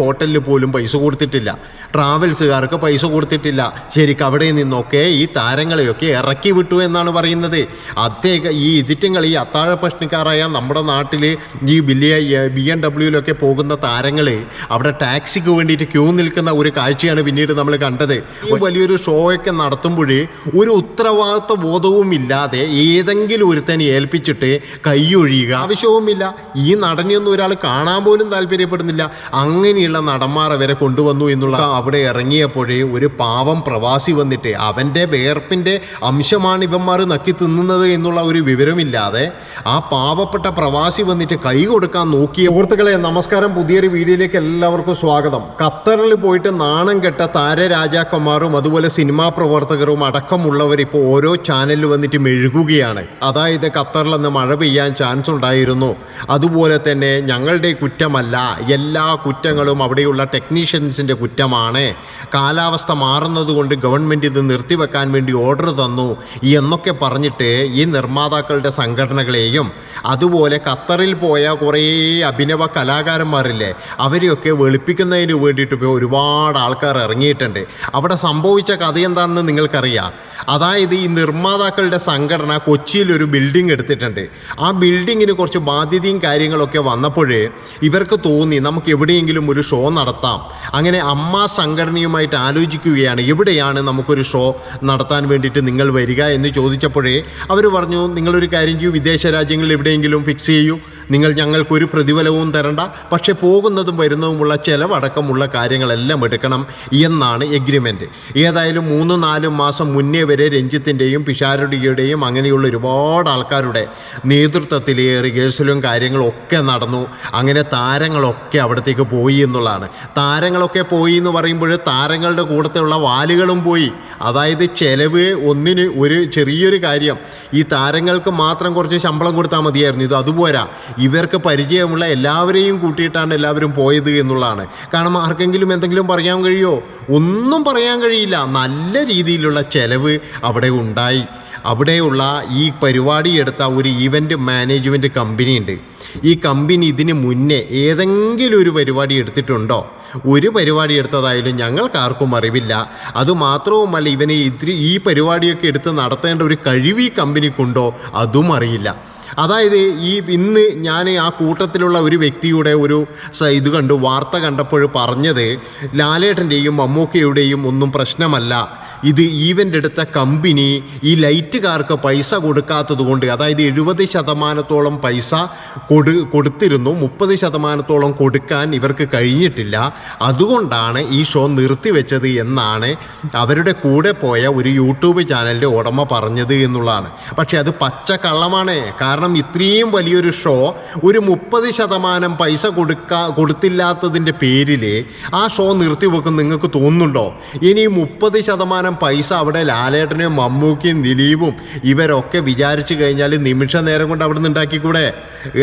ഹോട്ടലിൽ പോലും പൈസ കൊടുത്തിട്ടില്ല. ട്രാവൽസുകാർക്ക് പൈസ കൊടുത്തിട്ടില്ല. ശരിക്കും അവിടെ നിന്നൊക്കെ ഈ താരങ്ങളെയൊക്കെ ഇറക്കി വിട്ടു എന്നാണ് പറയുന്നത്. അദ്ദേഹം ഈ ഇതിറ്റങ്ങൾ ഈ അത്താഴ പ്രശ്നക്കാരായ നമ്മുടെ നാട്ടിൽ ഈ വലിയ ബി എം ഡബ്ല്യൂയിലൊക്കെ പോകുന്ന താരങ്ങൾ അവിടെ ടാക്സിക്ക് വേണ്ടിയിട്ട് ക്യൂ നിൽക്കുന്ന ഒരു കാഴ്ചയാണ് പിന്നീട് നമ്മൾ കണ്ടത്. വലിയൊരു ഷോ ഒക്കെ നടത്തുമ്പോൾ ഒരു ഉത്തരവാദിത്വ ബോധവും ഇല്ലാതെ ഏതെങ്കിലും ഒരുത്തനെ ഏൽപ്പിച്ചിട്ട് കൈയൊഴിയുക ആവശ്യവുമില്ല. ഈ നടനെയൊന്നും ഒരാൾ കാണാൻ പോലും താല്പര്യപ്പെടുന്നില്ല. അങ്ങനെയുള്ള നടന്മാർ വരെ കൊണ്ടുവന്നു എന്നുള്ള അവിടെ ഇറങ്ങിയപ്പോഴേ ഒരു പാവം പ്രവാസി വന്നിട്ട് അവന്റെ വേർപ്പിന്റെ അംശമാണ് ഇവന്മാർ നക്കി തിന്നുന്നത് എന്നുള്ള ഒരു വിവരമില്ലാതെ ആ പാവപ്പെട്ട പ്രവാസി വന്നിട്ട് കൈ കൊടുക്കാൻ നോക്കിയ സുഹൃത്തുക്കളെ നമസ്കാരം. പുതിയൊരു വീഡിയോയിലേക്ക് എല്ലാവർക്കും സ്വാഗതം. ഖത്തറിൽ പോയിട്ട് നാണം കെട്ട താരരാജാക്കന്മാരും അതുപോലെ സിനിമാ പ്രവർത്തകരും അടക്കമുള്ളവർ ഇപ്പോൾ ഓരോ ചാനലിൽ വന്നിട്ട് മെഴുകുകയാണ്. അതായത് ഖത്തറിൽ നിന്ന് മഴ പെയ്യാൻ ചാൻസ് ഉണ്ടായിരുന്നു. അതുപോലെ തന്നെ ഞങ്ങളുടെ കുറ്റമല്ല എല്ലാ കുറ്റങ്ങളും അവിടെയുള്ള ടെക്നീഷ്യൻസിന്റെ കുറ്റമാണ്. കാലാവസ്ഥ മാറുന്നതുകൊണ്ട് ഗവൺമെന്റ് ഇത് നിർത്തിവെക്കാൻ വേണ്ടി ഓർഡർ തന്നു എന്നൊക്കെ പറഞ്ഞിട്ട് ഈ നിർമ്മാതാക്കളുടെ സംഘടനകളെയും അതുപോലെ ഖത്തറിൽ പോയ കുറേ അഭിനവ കലാകാരന്മാരില്ലേ അവരെയൊക്കെ വെളുപ്പിക്കുന്നതിന് വേണ്ടിയിട്ട് ഇപ്പോൾ ഒരുപാട് ആൾക്കാർ ഇറങ്ങിയിട്ടുണ്ട്. അവിടെ സംഭവിച്ച കഥ എന്താണെന്ന് നിങ്ങൾക്കറിയാം. അതായത് ഈ നിർമ്മാതാക്കളുടെ സംഘടന കൊച്ചിയിൽ ഒരു ബിൽഡിംഗ് എടുത്തിട്ടുണ്ട്. ആ ബിൽഡിങ്ങിന് കുറച്ച് ബാധ്യതയും കാര്യങ്ങളൊക്കെ വന്നപ്പോഴേ ഇവർക്ക് തോന്നി നമുക്ക് എവിടെയെങ്കിലും ഒരു ഷോ നടത്താം. അങ്ങനെ അമ്മ സംഘടനയുമായിട്ട് ആലോചിക്കുകയാണ് എവിടെയാണ് നമുക്കൊരു ഷോ നടത്താൻ വേണ്ടിയിട്ട് നിങ്ങൾ വരിക എന്ന് ചോദിച്ചപ്പോഴേ അവർ പറഞ്ഞു നിങ്ങളൊരു കാര്യം ചെയ്യൂ വിദേശ രാജ്യങ്ങളിൽ എവിടെയെങ്കിലും ഫിക്സ് ചെയ്യൂ നിങ്ങൾ ഞങ്ങൾക്കൊരു പ്രതിഫലവും തരണ്ട. പക്ഷേ പോകുന്നതും വരുന്നതുമുള്ള ചെലവടക്കമുള്ള കാര്യങ്ങളെല്ലാം എടുക്കണം എന്നാണ് എഗ്രിമെന്റ് ഏതായാലും മൂന്ന് നാല് മാസം മുന്നേ വരെ രഞ്ജിത്തിന്റെയും പിഷാരുടിയുടെയും അങ്ങനെയുള്ള ഒരുപാട് ആൾക്കാരുടെ നേതൃത്വത്തിൽ റിഹേഴ്സലും കാര്യങ്ങളും ഒക്കെ നടന്നു. അങ്ങനെ താരങ്ങളൊക്കെ അവിടത്തേക്ക് പോയി എന്നുള്ളതാണ്. താരങ്ങളൊക്കെ പോയി എന്ന് പറയുമ്പോൾ താരങ്ങളുടെ കൂട്ടത്തിലുള്ള വാലുകളും പോയി. അതായത് ചെലവ് ഒന്നിന് ഒരു ചെറിയൊരു കാര്യം. ഈ താരങ്ങൾക്ക് മാത്രം കുറച്ച് ശമ്പളം കൊടുത്താൽ മതിയായിരുന്നു. ഇത് അതുപോരാ. ഇവർക്ക് പരിചയമുള്ള എല്ലാവരെയും കൂട്ടിയിട്ടാണ് എല്ലാവരും പോയത് എന്നുള്ളതാണ്. കാരണം ആർക്കെങ്കിലും എന്തെങ്കിലും പറയാൻ കഴിയുമോ ഒന്നും പറയാൻ കഴിയില്ല. നല്ല രീതിയിലുള്ള ചെലവ് അവിടെ ഉണ്ടായി. അവിടെയുള്ള ഈ പരിപാടി എടുത്ത ഒരു ഈവന്റ് മാനേജ്മെന്റ് കമ്പനി ഉണ്ട്. ഈ കമ്പനി ഇതിന് മുന്നേ ഏതെങ്കിലും ഒരു പരിപാടി എടുത്തിട്ടുണ്ടോ? ഒരു പരിപാടി എടുത്തതായാലും ഞങ്ങൾക്കാർക്കും അറിവില്ല. അതുമാത്രവുമല്ല ഇവനെ ഇതിരി ഈ പരിപാടിയൊക്കെ എടുത്ത് നടത്തേണ്ട ഒരു കഴിവ് ഈ കമ്പനിക്കുണ്ടോ അതും അറിയില്ല. അതായത് ഈ ഇന്ന് ഞാൻ ആ കൂട്ടത്തിലുള്ള ഒരു വ്യക്തിയുടെ ഒരു ഇത് കണ്ടു വാർത്ത കണ്ടപ്പോൾ പറഞ്ഞത് ലാലേട്ടന്റെയും മമ്മൂക്കയുടെയും ഒന്നും പ്രശ്നമല്ല. ഇത് ഈവന്റ് എടുത്ത കമ്പനി ഈ ലൈറ്റുകാർക്ക് പൈസ കൊടുക്കാത്തത് കൊണ്ട് അതായത് എഴുപത് ശതമാനത്തോളം പൈസ കൊടു കൊടുത്തിരുന്നു. മുപ്പത് ശതമാനത്തോളം കൊടുക്കാൻ ഇവർക്ക് കഴിഞ്ഞിട്ടില്ല. അതുകൊണ്ടാണ് ഈ ഷോ നിർത്തിവെച്ചത് എന്നാണ് അവരുടെ കൂടെ പോയ ഒരു യൂട്യൂബ് ചാനലിന്റെ ഉടമ പറഞ്ഞത് എന്നുള്ളതാണ്. പക്ഷേ അത് പച്ച കള്ളമാണ് കാരണം ഇത്രയും വലിയൊരു ഷോ ഒരു മുപ്പത് ശതമാനം പൈസ കൊടുക്കാ കൊടുത്തില്ലാത്തതിന്റെ പേരിൽ ആ ഷോ നിർത്തിവെക്കും നിങ്ങൾക്ക് തോന്നുന്നുണ്ടോ? ഇനി മുപ്പത് ശതമാനം പൈസ അവിടെ ലാലേട്ടനെയും മമ്മൂക്കിയും ദിലീപും ഇവരൊക്കെ വിചാരിച്ചു കഴിഞ്ഞാൽ നിമിഷ നേരം കൊണ്ട് അവിടെ നിന്ന് ഉണ്ടാക്കിക്കൂടെ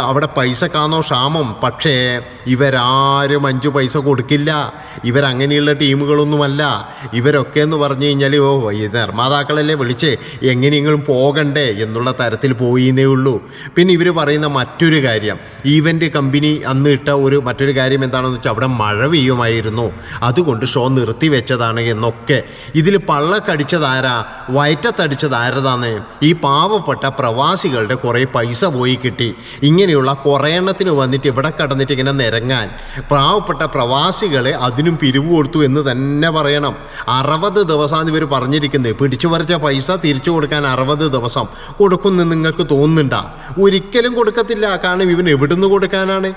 അവിടെ പൈസ കാണോ ക്ഷാമം? പക്ഷേ ഇവരാരും അഞ്ചു പൈസ കൊടുക്കില്ല. ഇവരങ്ങനെയുള്ള ടീമുകളൊന്നുമല്ല. ഇവരൊക്കെ എന്ന് പറഞ്ഞു കഴിഞ്ഞാൽ ഓ ഈ നിർമ്മാതാക്കളല്ലേ വിളിച്ച്? എങ്ങനെയെങ്കിലും പോകണ്ടേ എന്നുള്ള തരത്തിൽ പോയിന്നേ ഉള്ളൂ. പിന്നെ ഇവർ പറയുന്ന മറ്റൊരു കാര്യം. ഈവന്റ് കമ്പനി അന്ന് ഇട്ട ഒരു മറ്റൊരു കാര്യം എന്താണെന്ന് വെച്ചാൽ അവിടെ മഴ പെയ്യുമായിരുന്നു. അതുകൊണ്ട് ഷോ നിർത്തി വെച്ചതാണ് എന്നൊക്കെ. ഇതിൽ പള്ളക്കടിച്ചതാരാ? വയറ്റത്തടിച്ചത് ആരതാണ് ഈ പാവപ്പെട്ട പ്രവാസികളുടെ കുറേ പൈസ പോയി കിട്ടി. ഇങ്ങനെയുള്ള കുറേ എണ്ണത്തിന് വന്നിട്ട് ഇവിടെ കടന്നിട്ട് ഇങ്ങനെ നിരങ്ങാൻ. പാവപ്പെട്ട പ്രവാസികളെ അതിനും പിരിവ് കൊടുത്തു എന്ന് തന്നെ പറയണം. അറുപത് ദിവസമാണ് ഇവർ പറഞ്ഞിരിക്കുന്നത് പിടിച്ചു പറിച്ച പൈസ തിരിച്ചു കൊടുക്കാൻ അറുപത് ദിവസം. കൊടുക്കുമെന്ന് നിങ്ങൾക്ക് തോന്നുന്നുണ്ടാ? ഒരിക്കലും കൊടുക്കത്തില്ല. കാരണം ഇവൻ എവിടുന്ന് കൊടുക്കാനാണ്?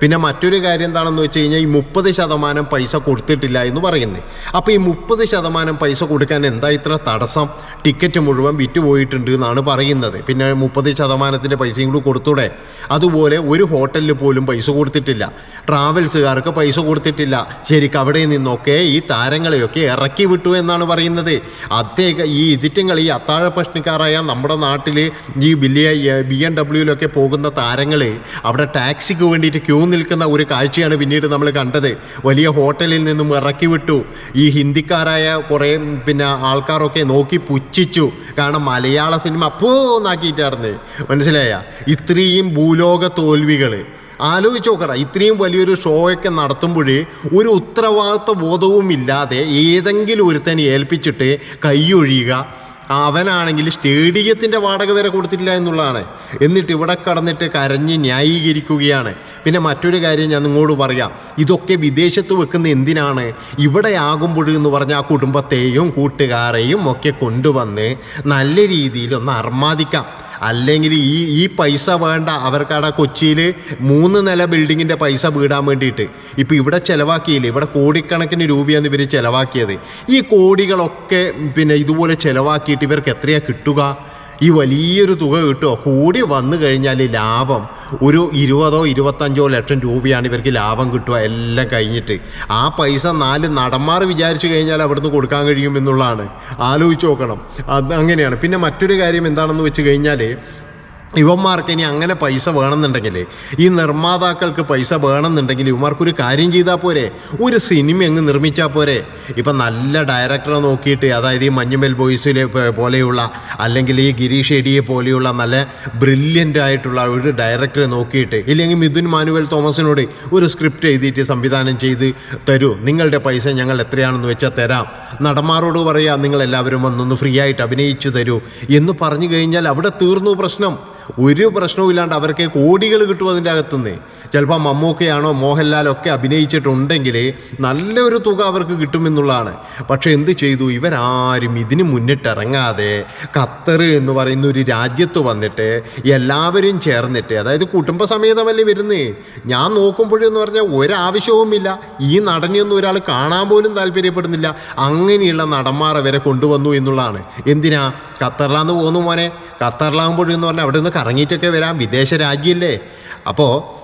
പിന്നെ മറ്റൊരു കാര്യം എന്താണെന്ന് വെച്ച് കഴിഞ്ഞാൽ ഈ മുപ്പത് ശതമാനം പൈസ കൊടുത്തിട്ടില്ല എന്ന് പറയുന്നത് അപ്പോൾ ഈ മുപ്പത് ശതമാനം പൈസ കൊടുക്കാൻ എന്താ ഇത്ര തടസ്സം? ടിക്കറ്റ് മുഴുവൻ വിറ്റ് പോയിട്ടുണ്ട് എന്നാണ് പറയുന്നത്. പിന്നെ മുപ്പത് ശതമാനത്തിന്റെ പൈസയും കൂടി കൊടുത്തൂടെ? അതുപോലെ ഒരു ഹോട്ടലിൽ പോലും പൈസ കൊടുത്തിട്ടില്ല. ട്രാവൽസുകാർക്ക് പൈസ കൊടുത്തിട്ടില്ല. ശരിക്കും അവിടെ നിന്നൊക്കെ ഈ താരങ്ങളെയൊക്കെ ഇറക്കി വിട്ടു എന്നാണ് പറയുന്നത്. അദ്ദേഹം ഈ ഇതിറ്റങ്ങൾ ഈ അത്താഴ പ്രശ്നക്കാരായ നമ്മുടെ നാട്ടിൽ ഈ വലിയ ബി എം ഡബ്ല്യൂയിലൊക്കെ പോകുന്ന താരങ്ങൾ അവിടെ ടാക്സിക്ക് വേണ്ടിയിട്ട് ക്യൂ നിൽക്കുന്ന ഒരു കാഴ്ചയാണ് പിന്നീട് നമ്മൾ കണ്ടത്. വലിയ ഹോട്ടലിൽ നിന്നും ഇറക്കി വിട്ടു. ഈ ഹിന്ദിക്കാരായ കുറേ പിന്നെ ആൾക്കാരൊക്കെ നോക്കി പുച്ഛിച്ചു. കാരണം മലയാള സിനിമ അപ്പോ നാക്കിയിട്ടായിരുന്നു മനസ്സിലായ? ഇത്രയും ഭൂലോക തോൽവികൾ ആലോചിച്ച് നോക്കറ ഇത്രയും വലിയൊരു ഷോയൊക്കെ ഒക്കെ നടത്തുമ്പോൾ ഒരു ഉത്തരവാദിത്വ ബോധവും ഇല്ലാതെ ഏതെങ്കിലും ഒരുത്തനെ ഏൽപ്പിച്ചിട്ട് കൈയൊഴിയുക. അവനാണെങ്കിൽ സ്റ്റേഡിയത്തിന്റെ വാടക വരെ കൊടുത്തിട്ടില്ല എന്നുള്ളതാണ്. എന്നിട്ട് ഇവിടെ കടന്നിട്ട് കരഞ്ഞ് ന്യായീകരിക്കുകയാണ്. പിന്നെ മറ്റൊരു കാര്യം ഞാൻ നിങ്ങളോട് പറയാം. ഇതൊക്കെ വിദേശത്ത് വെക്കുന്ന എന്തിനാണ്? ഇവിടെ ആകുമ്പോൾ എന്ന് പറഞ്ഞാൽ ആ കുടുംബത്തെയും കൂട്ടുകാരെയും ഒക്കെ കൊണ്ടുവന്ന് നല്ല രീതിയിൽ ഒന്ന് അർമാദിക്കാം. അല്ലെങ്കിൽ ഈ ഈ പൈസ വേണ്ട. അവർക്കവിടെ കൊച്ചിയിൽ മൂന്ന് നില ബിൽഡിങ്ങിന്റെ പൈസ വീടാൻ വേണ്ടിയിട്ട്. ഇപ്പോൾ ഇവിടെ ചിലവാക്കിയില്ലേ? ഇവിടെ കോടിക്കണക്കിന് രൂപയാണ് ഇവർ ചിലവാക്കിയത്. ഈ കോടികളൊക്കെ പിന്നെ ഇതുപോലെ ചിലവാക്കിയിട്ട് ഇവർക്ക് എത്രയാണ് കിട്ടുക? ഈ വലിയൊരു തുക കിട്ടുമോ കൂടി വന്നു കഴിഞ്ഞാൽ ലാഭം. ഒരു ഇരുപതോ ഇരുപത്തഞ്ചോ ലക്ഷം രൂപയാണ് ഇവർക്ക് ലാഭം കിട്ടുക എല്ലാം കഴിഞ്ഞിട്ട്. ആ പൈസ നാല് നടന്മാർ വിചാരിച്ചു കഴിഞ്ഞാൽ അവിടുന്ന് കൊടുക്കാൻ കഴിയും എന്നുള്ളതാണ് ആലോചിച്ച് നോക്കണം. അത് അങ്ങനെയാണ്. പിന്നെ മറ്റൊരു കാര്യം എന്താണെന്ന് വെച്ച് കഴിഞ്ഞാൽ ഇവന്മാർക്ക് ഇനി അങ്ങനെ പൈസ വേണമെന്നുണ്ടെങ്കിൽ ഈ നിർമ്മാതാക്കൾക്ക് പൈസ വേണമെന്നുണ്ടെങ്കിൽ ഇവന്മാർക്കൊരു കാര്യം ചെയ്താൽ പോരെ ഒരു സിനിമ അങ്ങ് നിർമ്മിച്ചാൽ പോരെ. ഇപ്പം നല്ല ഡയറക്ടറെ നോക്കിയിട്ട് അതായത് ഈ മഞ്ഞുമൽ ബോയ്സിലെ പോലെയുള്ള അല്ലെങ്കിൽ ഈ ഗിരീഷ് എഡിയെ പോലെയുള്ള നല്ല ബ്രില്യന്റ് ആയിട്ടുള്ള ഒരു ഡയറക്ടറെ നോക്കിയിട്ട് ഇല്ലെങ്കിൽ മിഥുൻ മാനുവൽ തോമസിനോട് ഒരു സ്ക്രിപ്റ്റ് എഴുതിയിട്ട് സംവിധാനം ചെയ്ത് തരൂ. നിങ്ങളുടെ പൈസ ഞങ്ങൾ എത്രയാണെന്ന് വെച്ചാൽ തരാം. നടന്മാരോട് പറയാം നിങ്ങളെല്ലാവരും വന്നൊന്ന് ഫ്രീ ആയിട്ട് അഭിനയിച്ചു തരൂ. എന്ന് പറഞ്ഞു കഴിഞ്ഞാൽ അവിടെ തീർന്നു പ്രശ്നം. ഒരു പ്രശ്നവും ഇല്ലാണ്ട് അവർക്ക് കോടികൾ കിട്ടും അതിന്റെ അകത്തുനിന്ന്. ചിലപ്പോൾ മമ്മൂക്കയാണോ മോഹൻലാലോ ഒക്കെ അഭിനയിച്ചിട്ടുണ്ടെങ്കിൽ നല്ലൊരു തുക അവർക്ക് കിട്ടുമെന്നുള്ളതാണ്. പക്ഷേ എന്ത് ചെയ്തു? ഇവരാരും ഇതിന് മുന്നിട്ടിറങ്ങാതെ ഖത്തർ എന്ന് പറയുന്ന ഒരു രാജ്യത്ത് വന്നിട്ട് എല്ലാവരും ചേർന്നിട്ട് അതായത് കുടുംബസമേതമല്ലേ വരുന്നേ? ഞാൻ നോക്കുമ്പോഴെന്ന് പറഞ്ഞാൽ ഒരാവശ്യവുമില്ല. ഈ നടനെയൊന്നും ഒരാൾ കാണാൻ പോലും താല്പര്യപ്പെടുന്നില്ല. അങ്ങനെയുള്ള നടന്മാരെ വരെ കൊണ്ടുവന്നു എന്നുള്ളതാണ്. എന്തിനാ? ഖത്തറിലാന്ന് പോകുന്നു മോനെ. ഖത്തറിലാകുമ്പോഴെന്ന് പറഞ്ഞാൽ അവിടെ നിന്ന് കറങ്ങിയിട്ടൊക്കെ വരാം. വിദേശ രാജ്യമല്ലേ അപ്പോൾ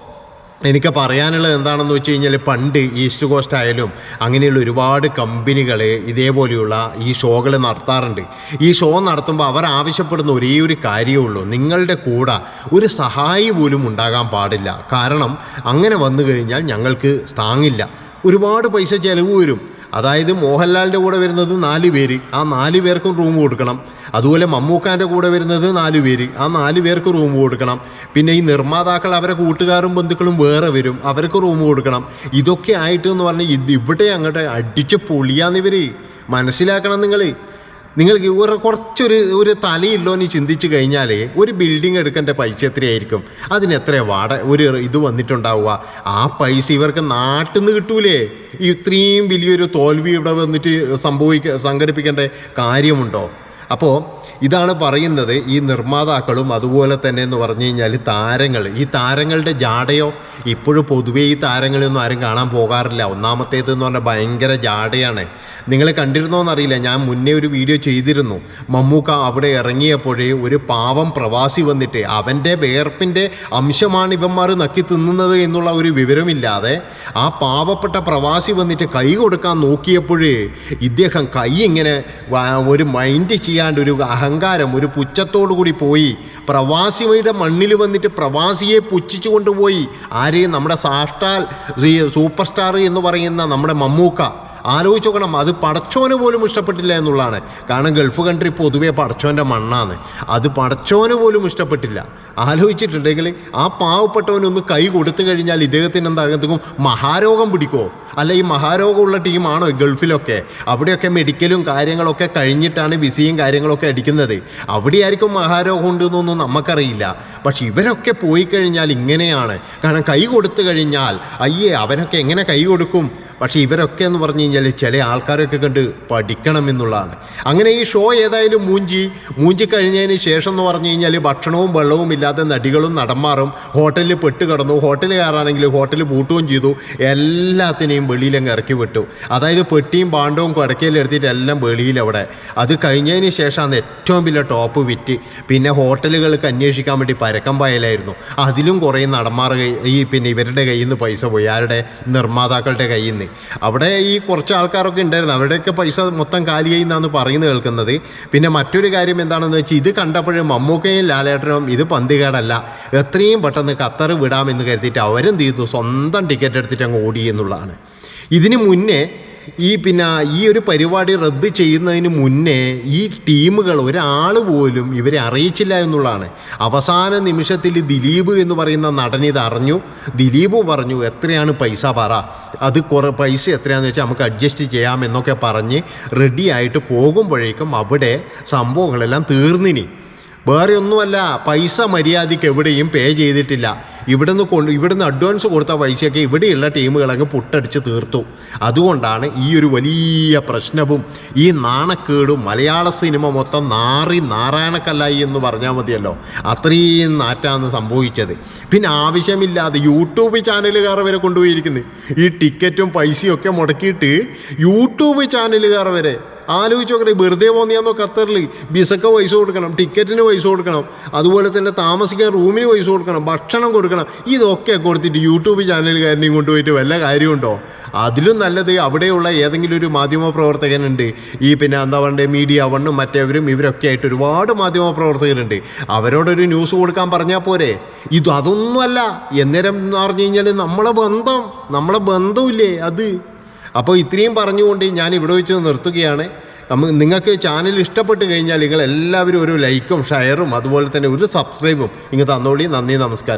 എനിക്ക് പറയാനുള്ളത് എന്താണെന്ന് വെച്ച് കഴിഞ്ഞാൽ പണ്ട് ഈസ്റ്റ് കോസ്റ്റ് ആയാലും അങ്ങനെയുള്ള ഒരുപാട് കമ്പനികൾ ഇതേപോലെയുള്ള ഈ ഷോകൾ നടത്താറുണ്ട്. ഈ ഷോ നടത്തുമ്പോൾ അവർ ആവശ്യപ്പെടുന്ന ഒരേ ഒരു കാര്യമേ ഉള്ളൂ. നിങ്ങളുടെ കൂടെ ഒരു സഹായി പോലും ഉണ്ടാകാൻ പാടില്ല. കാരണം അങ്ങനെ വന്നു കഴിഞ്ഞാൽ ഞങ്ങൾക്ക് താങ്ങില്ല. ഒരുപാട് പൈസ ചിലവ് വരും. അതായത് മോഹൻലാലിന്റെ കൂടെ വരുന്നത് നാല് പേര്. ആ നാല് പേർക്കും റൂം കൊടുക്കണം. അതുപോലെ മമ്മൂക്കാന്റെ കൂടെ വരുന്നത് നാല് പേര്. ആ നാല് പേർക്ക് റൂം കൊടുക്കണം. പിന്നെ ഈ നിർമ്മാതാക്കൾ അവരെ കൂട്ടുകാരും ബന്ധുക്കളും വേറെ വരും. അവർക്ക് റൂം കൊടുക്കണം. ഇതൊക്കെ ആയിട്ട് എന്ന് പറഞ്ഞാൽ ഇത് ഇവിടെ അങ്ങോട്ട് അടിച്ച് പൊളിയാന്നിവർ മനസ്സിലാക്കണം നിങ്ങൾ നിങ്ങൾക്ക് ഒരു കുറച്ചൊരു ഒരു തലയില്ലോ എന്ന് ചിന്തിച്ചു കഴിഞ്ഞാൽ ഒരു ബിൽഡിംഗ് എടുക്കേണ്ട പൈസ എത്രയായിരിക്കും? അതിന് എത്ര വാട ഒരു ഇത് വന്നിട്ടുണ്ടാവുക? ആ പൈസ ഇവർക്ക് നാട്ടിൽ നിന്ന് കിട്ടൂലേ? ഇത്രയും വലിയൊരു തോൽവി ഇവിടെ വന്നിട്ട് സംഭവിക്ക സംഘടിപ്പിക്കേണ്ട കാര്യമുണ്ടോ? അപ്പോൾ ഇതാണ് പറയുന്നത് ഈ നിർമ്മാതാക്കളും അതുപോലെ തന്നെ എന്ന് പറഞ്ഞു കഴിഞ്ഞാൽ താരങ്ങൾ ഈ താരങ്ങളുടെ ജാടയോ ഇപ്പോഴും പൊതുവേ ഈ താരങ്ങളൊന്നും ആരും കാണാൻ പോകാറില്ല. ഒന്നാമത്തേത് എന്ന് പറഞ്ഞാൽ ഭയങ്കര ജാടയാണ്. നിങ്ങൾ കണ്ടിരുന്നോ കണ്ടിരുന്നോന്നറിയില്ല ഞാൻ മുന്നേ ഒരു വീഡിയോ ചെയ്തിരുന്നു. മമ്മൂക്ക അവിടെ ഇറങ്ങിയപ്പോഴേ ഒരു പാവം പ്രവാസി വന്നിട്ട് അവന്റെ വേർപ്പിന്റെ അംശമാണ് ഇവന്മാർ നക്കി തിന്നുന്നത് എന്നുള്ള ഒരു വിവരമില്ലാതെ ആ പാവപ്പെട്ട പ്രവാസി വന്നിട്ട് കൈ കൊടുക്കാൻ നോക്കിയപ്പോഴേ ഇദ്ദേഹം കൈ ഇങ്ങനെ ഒരു മൈൻഡ് ചെയ്യാണ്ട് ഒരു അഹങ്കാരം ഒരു പുച്ഛത്തോടു കൂടി പോയി. പ്രവാസിയുടെ മണ്ണിൽ വന്നിട്ട് പ്രവാസിയെ പുച്ഛിച്ചു കൊണ്ടുപോയി. ആരെയും നമ്മുടെ സാഷ്ടാൽ സൂപ്പർ സ്റ്റാർ എന്ന് പറയുന്ന നമ്മുടെ മമ്മൂക്ക. ആലോചിച്ച് നോക്കണം അത് പടച്ചോന് പോലും ഇഷ്ടപ്പെട്ടില്ല എന്നുള്ളതാണ്. കാരണം ഗൾഫ് കൺട്രി പൊതുവേ പടച്ചോന്റെ മണ്ണാണ്. അത് പടച്ചോന് പോലും ഇഷ്ടപ്പെട്ടില്ല. ആലോചിച്ചിട്ടുണ്ടെങ്കിൽ ആ പാവപ്പെട്ടവനൊന്ന് കൈ കൊടുത്തു കഴിഞ്ഞാൽ ഇദ്ദേഹത്തിന് എന്താകും? മഹാരോഗം പിടിക്കുമോ അല്ല ഈ മഹാരോഗമുള്ള ടീമാണോ ഗൾഫിലൊക്കെ? അവിടെയൊക്കെ മെഡിക്കലും കാര്യങ്ങളൊക്കെ കഴിഞ്ഞിട്ടാണ് വിസയും കാര്യങ്ങളൊക്കെ അടിക്കുന്നത്. അവിടെയായിരിക്കും മഹാരോഗം ഉണ്ടെന്നൊന്നും നമുക്കറിയില്ല. പക്ഷെ ഇവരൊക്കെ പോയി കഴിഞ്ഞാൽ ഇങ്ങനെയാണ്. കാരണം കൈ കൊടുത്തു കഴിഞ്ഞാൽ അയ്യേ അവനൊക്കെ എങ്ങനെ കൈ കൊടുക്കും? പക്ഷേ ഇവരൊക്കെ എന്ന് പറഞ്ഞു കഴിഞ്ഞാൽ ചില ആൾക്കാരൊക്കെ കണ്ട് പഠിക്കണം എന്നുള്ളതാണ്. അങ്ങനെ ഈ ഷോ ഏതായാലും മൂഞ്ചി. മൂഞ്ചി കഴിഞ്ഞതിന് ശേഷം എന്ന് പറഞ്ഞു കഴിഞ്ഞാൽ ഭക്ഷണവും വെള്ളവും ഇല്ലാതെ നടികളും നടന്മാറും ഹോട്ടലിൽ പെട്ട് കിടന്നു. ഹോട്ടലുകാരാണെങ്കിൽ ഹോട്ടൽ പൂട്ടുകയും ചെയ്തു. എല്ലാത്തിനെയും വെളിയിലങ്ങ് ഇറക്കി വിട്ടു. അതായത് പെട്ടിയും പാണ്ഡവും കുടക്കയിലെടുത്തിട്ട് എല്ലാം വെളിയിലവിടെ അത് കഴിഞ്ഞതിന് ശേഷമാണ് ഏറ്റവും വലിയ ടോപ്പ് വിറ്റ്. പിന്നെ ഹോട്ടലുകൾക്ക് അന്വേഷിക്കാൻ വേണ്ടി പരക്കം പായലായിരുന്നു. അതിലും കുറേ നടന്മാർ ഈ പിന്നെ ഇവരുടെ കയ്യിൽ നിന്ന് പൈസ പോയി ആരുടെ നിർമ്മാതാക്കളുടെ കയ്യിൽ നിന്ന്. അവിടെ ഈ കുറച്ച് ആൾക്കാരൊക്കെ ഉണ്ടായിരുന്നു. അവരുടെയൊക്കെ പൈസ മൊത്തം കാലിയായി എന്നാണ് പറയുന്നത് കേൾക്കുന്നത്. പിന്നെ മറ്റൊരു കാര്യം എന്താണെന്ന് വെച്ചാൽ ഇത് കണ്ടപ്പോഴും മമ്മൂക്കയും ലാലേട്ടനും ഇത് പന്തികേടല്ല എത്രയും പെട്ടെന്ന് ഖത്തർ വിടാമെന്ന് കരുതിയിട്ട് അവരും തീർന്നു സ്വന്തം ടിക്കറ്റ് എടുത്തിട്ട് അങ്ങ് ഓടി എന്നുള്ളതാണ്. ഇതിന് മുന്നേ ഈ പിന്നെ ഈ ഒരു പരിപാടി റദ്ദ് ചെയ്യുന്നതിന് മുന്നേ ഈ ടീമുകൾ ഒരാൾ പോലും ഇവരെ അറിയിച്ചില്ല എന്നുള്ളതാണ്. അവസാന നിമിഷത്തിൽ ദിലീപ് എന്ന് പറയുന്ന നടൻ ഇത് അറിഞ്ഞു. ദിലീപ് പറഞ്ഞു എത്രയാണ് പൈസ പറ. അത് കുറേ പൈസ എത്രയാണെന്ന് വെച്ചാൽ നമുക്ക് അഡ്ജസ്റ്റ് ചെയ്യാം എന്നൊക്കെ പറഞ്ഞ് റെഡിയായിട്ട് പോകുമ്പോഴേക്കും അവിടെ സംഭവങ്ങളെല്ലാം തീർന്നിനി. വേറെ ഒന്നുമല്ല പൈസ മര്യാദയ്ക്ക് എവിടെയും പേ ചെയ്തിട്ടില്ല. ഇവിടുന്ന് കൊണ്ട് ഇവിടുന്ന് അഡ്വാൻസ് കൊടുത്ത പൈസയൊക്കെ ഇവിടെയുള്ള ടീമുകളങ്ങ് പുട്ടടിച്ച് തീർത്തു. അതുകൊണ്ടാണ് ഈ ഒരു വലിയ പ്രശ്നവും ഈ നാണക്കേടും മലയാള സിനിമ മൊത്തം നാറി നാരായണക്കല്ലായി എന്ന് പറഞ്ഞാൽ മതിയല്ലോ. അത്രയും നാറ്റാന്ന് സംഭവിച്ചത്. പിന്നെ ആവശ്യമില്ലാതെ യൂട്യൂബ് ചാനലുകാർ വരെ കൊണ്ടുപോയിരിക്കുന്നത് ഈ ടിക്കറ്റും പൈസയും ഒക്കെ മുടക്കിയിട്ട് യൂട്യൂബ് ചാനലുകാർ വരെ ആലോചിച്ച് നോക്കട്ടെ വെറുതെ പോന്നിയാന്നോ ഖത്തറിൽ ബിസക്ക് പൈസ കൊടുക്കണം ടിക്കറ്റിന് പൈസ കൊടുക്കണം അതുപോലെ തന്നെ താമസിക്കാൻ റൂമിന് പൈസ കൊടുക്കണം ഭക്ഷണം കൊടുക്കണം ഇതൊക്കെ കൊടുത്തിട്ട് യൂട്യൂബ് ചാനലുകാരനെയും കൊണ്ടുപോയിട്ട് വല്ല കാര്യമുണ്ടോ? അതിലും നല്ലത് അവിടെയുള്ള ഏതെങ്കിലും ഒരു മാധ്യമ പ്രവർത്തകനുണ്ട്. ഈ പിന്നെ എന്താ പറയുക മീഡിയ വണ്ണും മറ്റേവരും ഇവരൊക്കെ ആയിട്ട് ഒരുപാട് മാധ്യമ പ്രവർത്തകരുണ്ട്. അവരോടൊരു ന്യൂസ് കൊടുക്കാൻ പറഞ്ഞാൽ പോരെ? ഇത് അതൊന്നുമല്ല. എന്നേരം എന്ന് പറഞ്ഞു കഴിഞ്ഞാൽ നമ്മളെ ബന്ധം നമ്മളെ ബന്ധമില്ലേ അത്? അപ്പോൾ ഇത്രയും പറഞ്ഞുകൊണ്ട് ഞാൻ ഇവിടെ വെച്ച് നിർത്തുകയാണ്. നമുക്ക് നിങ്ങൾക്ക് ചാനൽ ഇഷ്ടപ്പെട്ട് കഴിഞ്ഞാൽ നിങ്ങൾ എല്ലാവരും ഒരു ലൈക്കും ഷെയറും അതുപോലെ തന്നെ ഒരു സബ്സ്ക്രൈബും ഇങ്ങ് തന്നോളി. നന്ദി നമസ്കാരം.